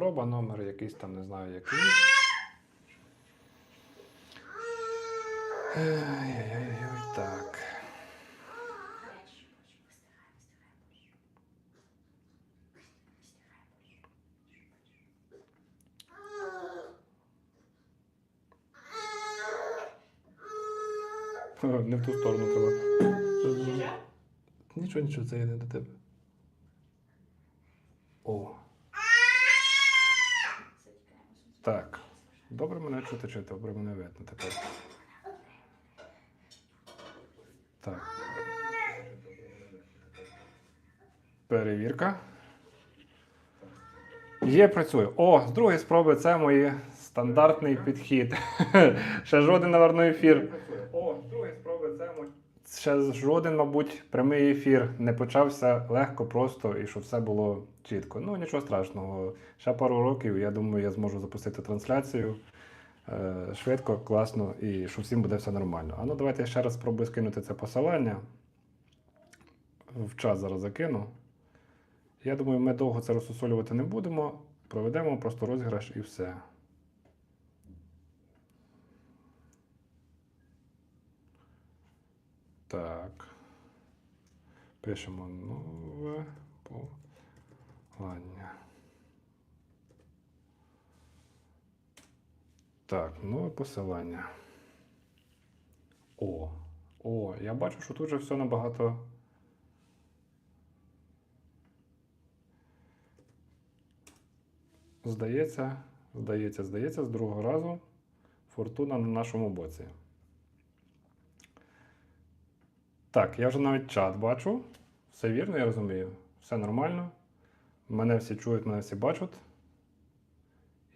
спроба, номер якийсь там, не знаю який. Ой-ой-ой, так. Не в ту сторону треба. Нічого, нічого, це я не до тебе. О. Так. Добре мене чути, чи добре мене видно тепер. Так. Перевірка. Є, працює. О, з другої спроби це мої стандартний підхід. Ще жоден, наверно, ефір. О, з другої спроби це мої. Ще жоден, мабуть, прямий ефір не почався легко, просто і щоб все було чітко. Ну, нічого страшного. Ще пару років, я думаю, я зможу запустити трансляцію е, швидко, класно, і що всім буде все нормально. А ну давайте я ще раз спробую скинути це посилання. В чат зараз закину. Я думаю, ми довго це розсусолювати не будемо. Проведемо просто розіграш і все. Так. Пишемо нове послання. Так, нове посилання. О, о, я бачу, що тут вже все набагато. Здається, здається, здається, з другого разу фортуна на нашому боці. Так, я вже навіть чат бачу. Все вірно, я розумію. Все нормально. Мене всі чують, мене всі бачать.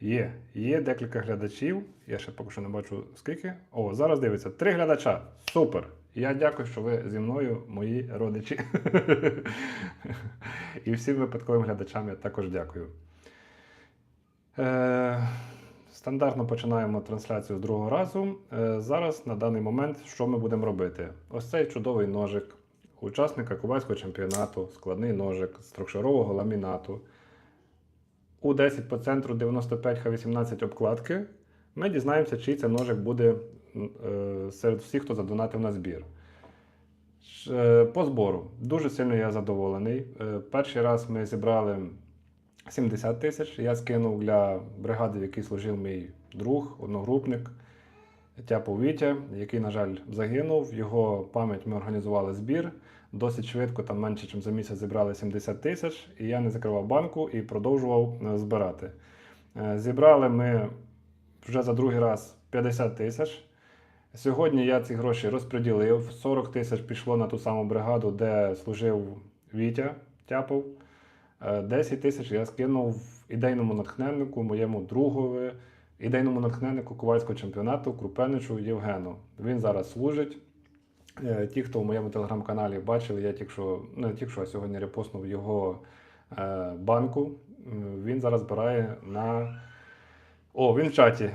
Є, є декілька глядачів. Я ще поки що не бачу скільки. О, зараз дивиться. Три глядача. Супер! Я дякую, що ви зі мною, мої родичі. І всім випадковим глядачам я також дякую. Стандартно починаємо трансляцію з другого разу. Е, Зараз на даний момент що ми будемо робити? Ось цей чудовий ножик учасника кубайського чемпіонату, складний ножик з трьохшарового ламінату. У 10 по центру 95 Х18 обкладки. Ми дізнаємося, чий це ножик буде е, серед всіх, хто задонатив на збір. Е, По збору. Дуже сильно я задоволений. Перший раз ми зібрали 70 тисяч. Я скинув для бригади, в якій служив мій друг, одногрупник Тяпов Вітя, який, на жаль, загинув. Його пам'ять ми організували збір. Досить швидко, там менше, ніж за місяць зібрали 70 тисяч, і я не закривав банку і продовжував е, збирати. Е, Зібрали ми вже за другий раз 50 тисяч. Сьогодні я ці гроші розподілив. 40 тисяч пішло на ту саму бригаду, де служив Вітя Тяпов. Е, 10 тисяч я скинув ідейному натхненнику, моєму другові, ідейному натхненнику ковальського чемпіонату Крупеничу Євгену. Він зараз служить. Е, Ті, хто в моєму телеграм-каналі бачили, я тільки що, не тільки що, а сьогодні репостнув його е, банку. Він зараз збирає на. О, він в чаті.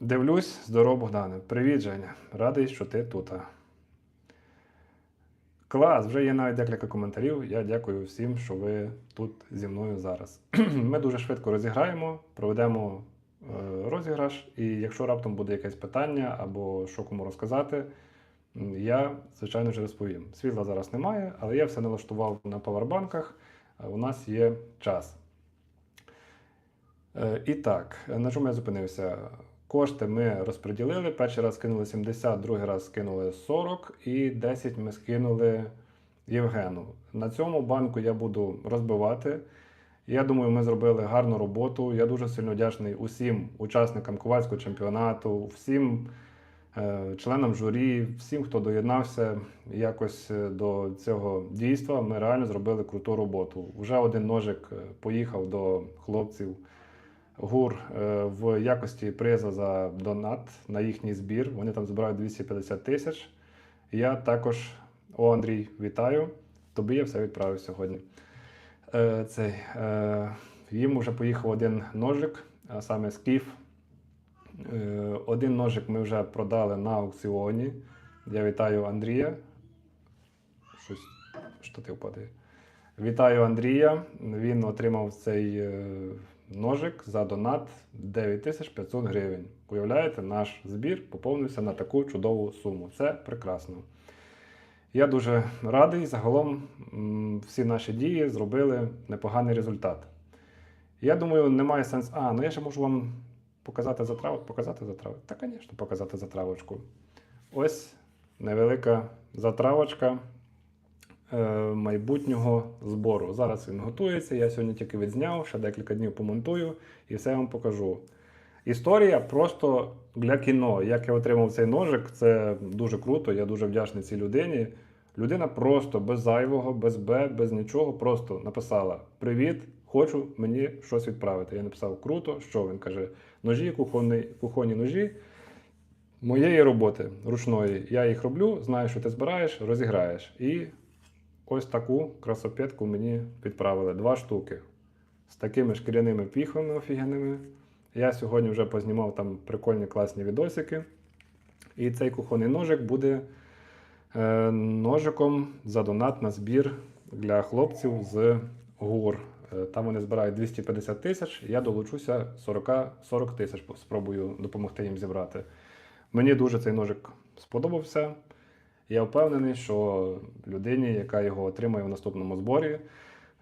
Дивлюсь, здорово, Богдане. Привіт, Женя. Радий, що ти тут. Клас, вже є навіть декілька коментарів. Я дякую всім, що ви тут зі мною зараз. Ми дуже швидко розіграємо, проведемо е, розіграш, і якщо раптом буде якесь питання або що кому розказати, я, звичайно ж, розповім. Світла зараз немає, але я все налаштував на павербанках. е, У нас є час. Е, І так, на чому я зупинився? Кошти ми розподілили. Перший раз скинули 70, другий раз скинули 40 і 10 ми скинули Євгену. На цьому банку я буду розбивати. Я думаю, ми зробили гарну роботу. Я дуже сильно вдячний усім учасникам ковальського чемпіонату, всім е, членам журі, всім, хто доєднався якось е, до цього дійства. Ми реально зробили круту роботу. Вже один ножик е, поїхав до хлопців. ГУР е, в якості приза за донат на їхній збір. Вони там збирають 250 тисяч. Я також, о Андрій, вітаю. Тобі я все відправив сьогодні. Е, Цей, е, їм вже поїхав один ножик, а саме скіф. Е, Один ножик ми вже продали на аукціоні. Я вітаю Андрія. Щось штатив падає. Вітаю Андрія. Він отримав цей ножик за донат 9500 гривень. Уявляєте, наш збір поповнився на таку чудову суму. Це прекрасно. Я дуже радий. Загалом всі наші дії зробили непоганий результат. Я думаю, немає сенсу. А, ну я ще можу вам показати затравочку. Показати затравочку? Та, звісно, показати затравочку. Ось невелика затравочка майбутнього збору. Зараз він готується. Я сьогодні тільки відзняв, ще декілька днів помонтую і все вам покажу. Історія просто для кіно. Як я отримав цей ножик, це дуже круто. Я дуже вдячний цій людині. Людина просто без зайвого, без Б, без нічого, просто написала: Привіт, хочу мені щось відправити. Я написав круто. Що він каже? Ножі, кухонні, кухонні ножі моєї роботи ручної. Я їх роблю, знаю, що ти збираєш, розіграєш. І ось таку красопетку мені відправили. Два штуки. З такими шкіряними піхвами офігенними. Я сьогодні вже познімав там прикольні класні відосики. І цей кухонний ножик буде е, ножиком за донат на збір для хлопців з ГУР. Е, Там вони збирають 250 тисяч, я долучуся 40, 40 тисяч, спробую допомогти їм зібрати. Мені дуже цей ножик сподобався. Я впевнений, що людині, яка його отримає в наступному зборі,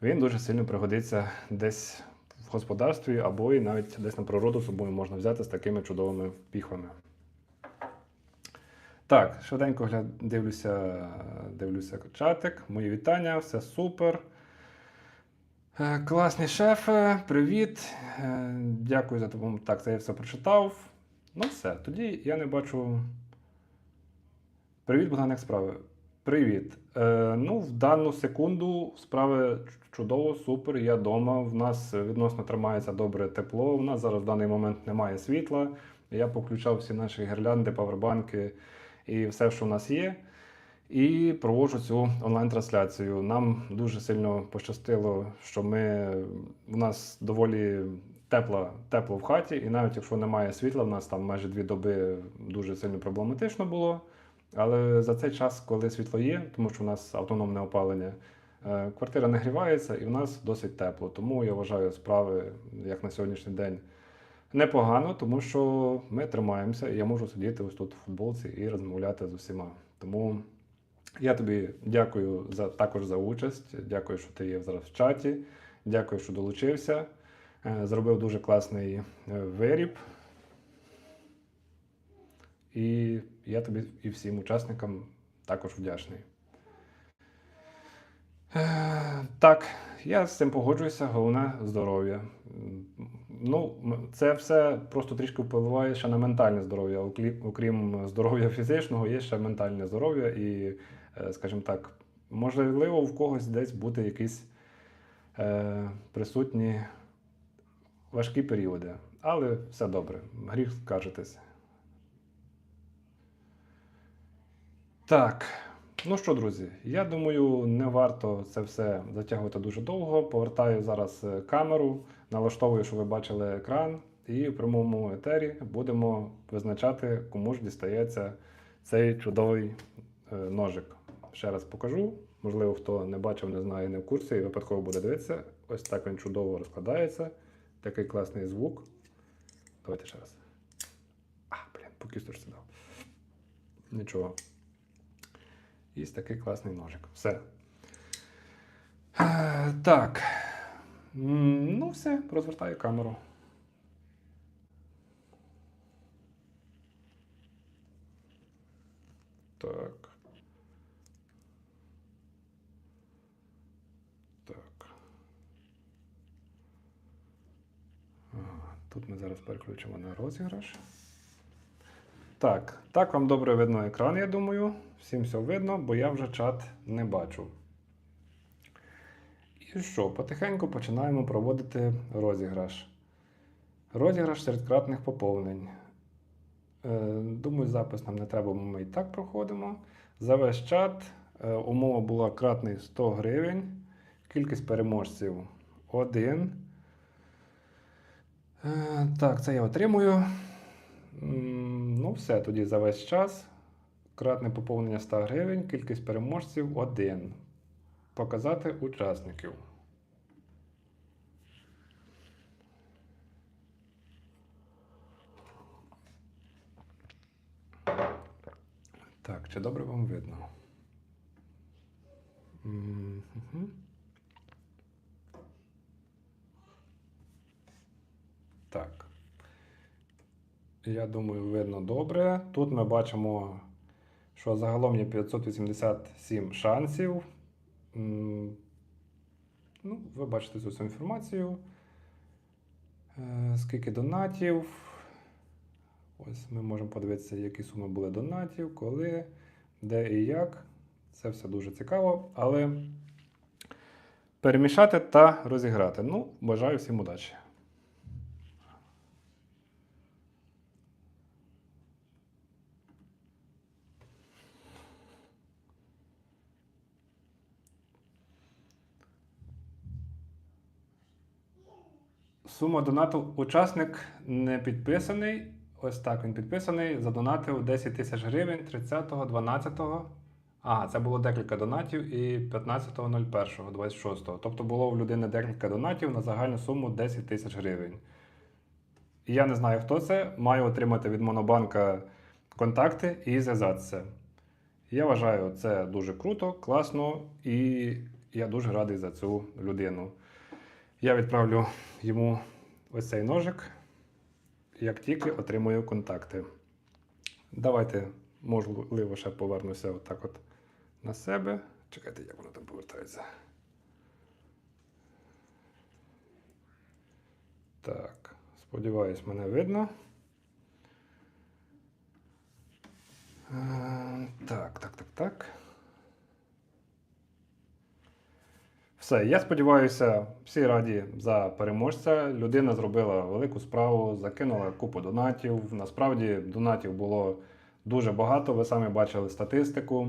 він дуже сильно пригодиться десь в господарстві або і навіть десь на природу собою можна взяти з такими чудовими піхвами. Так, швиденько гля- дивлюся, дивлюся чатик. Мої вітання, все супер. Е, Класні шефи, привіт. Е, Дякую за допомогу. Так, це я все прочитав. Ну, все. Тоді я не бачу. Привіт, Богдан, як справи? Привіт. Е, ну, в дану секунду справи чудово, супер. Я вдома. В нас відносно тримається добре тепло. У нас зараз в даний момент немає світла. Я поключав всі наші гірлянди, павербанки і все, що в нас є. І проводжу цю онлайн-трансляцію. Нам дуже сильно пощастило, що ми у нас доволі тепло, тепло в хаті, і навіть якщо немає світла, в нас там майже дві доби дуже сильно проблематично було. Але за цей час, коли світло є, тому що у нас автономне опалення, е, квартира нагрівається і в нас досить тепло. Тому я вважаю справи, як на сьогоднішній день, непогано, тому що ми тримаємося, і я можу сидіти ось тут в футболці і розмовляти з усіма. Тому я тобі дякую за також за участь. Дякую, що ти є зараз в чаті. Дякую, що долучився. Е, Зробив дуже класний е, виріб. І я тобі і всім учасникам також вдячний. Е, Так, я з цим погоджуюся, головне здоров'я. Ну, це все просто трішки впливає ще на ментальне здоров'я. Окрім здоров'я фізичного, є ще ментальне здоров'я і, е, скажімо так, можливо, в когось десь бути якісь е, присутні важкі періоди. Але все добре, гріх скаржитись. Так, ну що, друзі, я думаю, не варто це все затягувати дуже довго. Повертаю зараз е, камеру, налаштовую, щоб ви бачили екран, і в прямому етері будемо визначати, кому ж дістається цей чудовий е, ножик. Ще раз покажу. Можливо, хто не бачив, не знає, не в курсі, і випадково буде дивитися. Ось так він чудово розкладається. Такий класний звук. Давайте ще раз. А, блін, по кісточці дав. Нічого. Ось такий класний ножик. Все. Е, Так. Ну, все, розвертаю камеру. Так. Так. Тут ми зараз переключимо на розіграш. Так, так вам добре видно екран, я думаю. Всім все видно, бо я вже чат не бачу. І що, потихеньку починаємо проводити розіграш. Розіграш серед кратних поповнень. Е, думаю, запис нам не треба, бо ми і так проходимо. За весь чат е, умова була кратний 100 гривень. Кількість переможців 1. Е, так, це я отримую. Ну, все тоді за весь час. Кратне поповнення 100 гривень, кількість переможців 1. Показати учасників. Так, чи добре вам видно? Угу. Так. Я думаю, видно добре. Тут ми бачимо, що загалом є 587 шансів. Ну, ви бачите цю всю інформацію. Е, Скільки донатів. Ось ми можемо подивитися, які суми були донатів, коли, де і як. Це все дуже цікаво, але перемішати та розіграти. Ну, бажаю всім удачі. Сума донату учасник не підписаний. Ось так він підписаний. Задонатив 10 тисяч гривень 30-го, Ага, це було декілька донатів і 15.01, 26. Тобто було в людини декілька донатів на загальну суму 10 тисяч гривень. І я не знаю, хто це. Маю отримати від Монобанка контакти і зв'язатися. Я вважаю, це дуже круто, класно, і я дуже радий за цю людину. Я відправлю йому ось цей ножик, як тільки отримую контакти. Давайте, можливо, ще повернуся отак от на себе. Чекайте, як воно там повертається. Так, сподіваюсь, мене видно. Е, Так, так, так, так. Все, я сподіваюся, всі раді за переможця. Людина зробила велику справу, закинула купу донатів. Насправді донатів було дуже багато. Ви самі бачили статистику.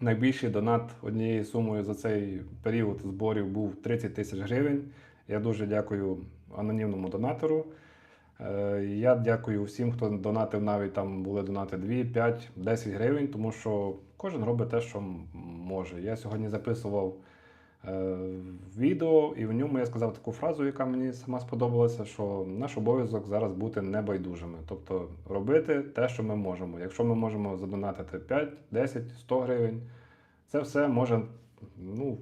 Найбільший донат однією сумою за цей період зборів був 30 тисяч гривень. Я дуже дякую анонімному донатору. Е, Я дякую всім, хто донатив, навіть там були донати 2, 5, 10 гривень, тому що кожен робить те, що може. Я сьогодні записував відео, і в ньому я сказав таку фразу, яка мені сама сподобалася, що наш обов'язок зараз бути небайдужими. Тобто робити те, що ми можемо. Якщо ми можемо задонатити 5, 10, 100 гривень, це все може ну,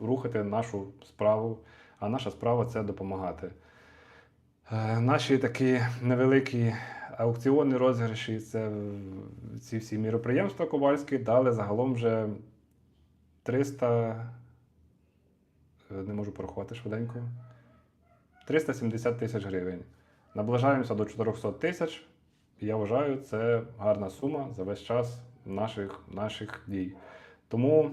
рухати нашу справу, а наша справа це допомагати. Е, Наші такі невеликі аукціони, розіграші, це ці всі міроприємства ковальські дали загалом вже 300, е, не можу порахувати швиденько, 370 тисяч гривень. Наближаємося до 400 тисяч. Я вважаю, це гарна сума за весь час наших, наших дій. Тому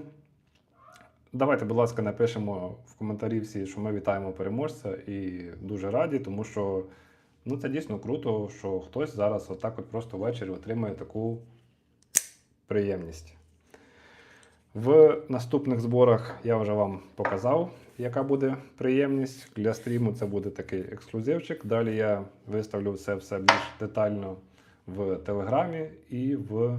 Давайте, будь ласка, напишемо в коментарі всі, що ми вітаємо переможця і дуже раді, тому що ну, це дійсно круто, що хтось зараз отак от просто ввечері отримує таку приємність. В наступних зборах я вже вам показав, яка буде приємність. Для стріму це буде такий ексклюзивчик. Далі я виставлю це все більш детально в Телеграмі і в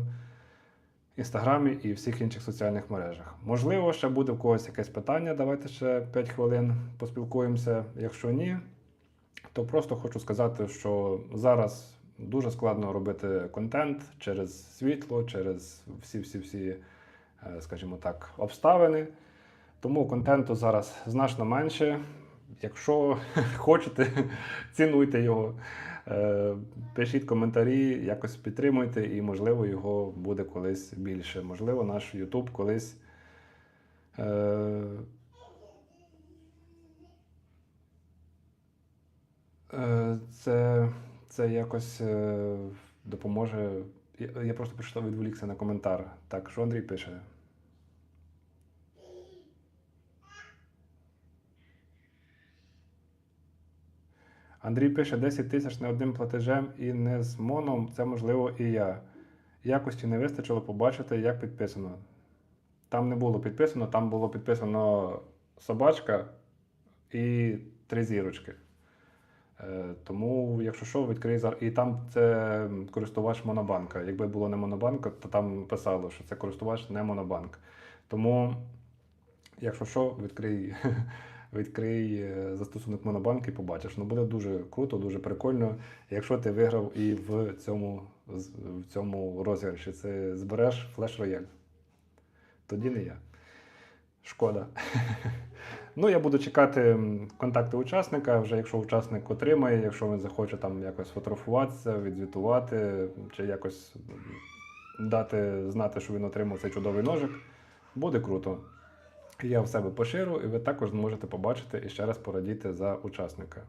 Інстаграмі і всіх інших соціальних мережах. Можливо, ще буде в когось якесь питання. Давайте ще 5 хвилин поспілкуємося. Якщо ні, то просто хочу сказати, що зараз дуже складно робити контент через світло, через всі-всі-всі, е, скажімо так, обставини. Тому контенту зараз значно менше. Якщо хочете, цінуйте його. Е, Пишіть коментарі, якось підтримуйте, і, можливо, його буде колись більше. Можливо, наш YouTube колись. Е, е, Це, це якось допоможе. Я просто прочитав відволікся на коментар. Так, що Андрій пише? Андрій пише 10 тисяч не одним платежем і не з моном. Це можливо і я. Якості не вистачило побачити, як підписано. Там не було підписано, там було підписано собачка і три зірочки. Е, тому, якщо що, відкрий зараз. І там це користувач Монобанка. Якби було не Монобанка, то там писало, що це користувач не Монобанк. Тому, якщо що, відкрий, відкрий е, застосунок Монобанк і побачиш. Ну буде дуже круто, дуже прикольно, якщо ти виграв і в цьому в цьому розіграші. Це збереш флеш-рояль. Тоді не я. Шкода. Ну, я буду чекати контакти учасника. Вже якщо учасник отримає, якщо він захоче там якось фотографуватися, відзвітувати, чи якось дати знати, що він отримав цей чудовий ножик, буде круто. Я в себе поширю, і ви також зможете побачити і ще раз порадіти за учасника.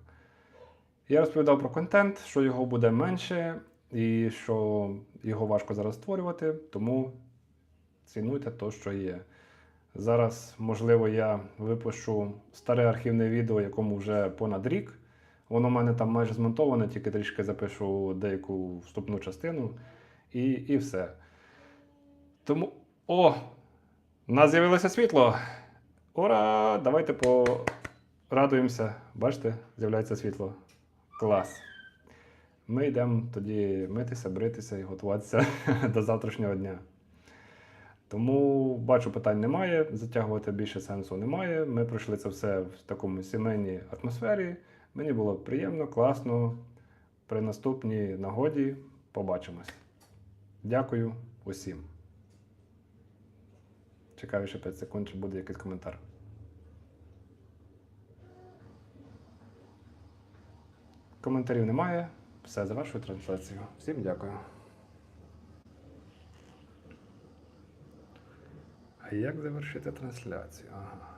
Я розповідав про контент, що його буде менше, і що його важко зараз створювати, тому цінуйте те, що є. Зараз, можливо, я випущу старе архівне відео, якому вже понад рік. Воно в мене там майже змонтоване, тільки трішки запишу деяку вступну частину і, і все. Тому. О! У нас з'явилося світло! Ура! Давайте порадуємося. Бачите, з'являється світло. Клас. Ми йдемо тоді митися, бритися і готуватися до завтрашнього дня. Тому бачу, питань немає, затягувати більше сенсу немає. Ми пройшли це все в такому сімейній атмосфері. Мені було приємно, класно. При наступній нагоді побачимось. Дякую усім. Чекаю ще 5 секунд, чи буде якийсь коментар. Коментарів немає. Все, завершую трансляцію. Всім дякую. А як завершити трансляцію? Ага.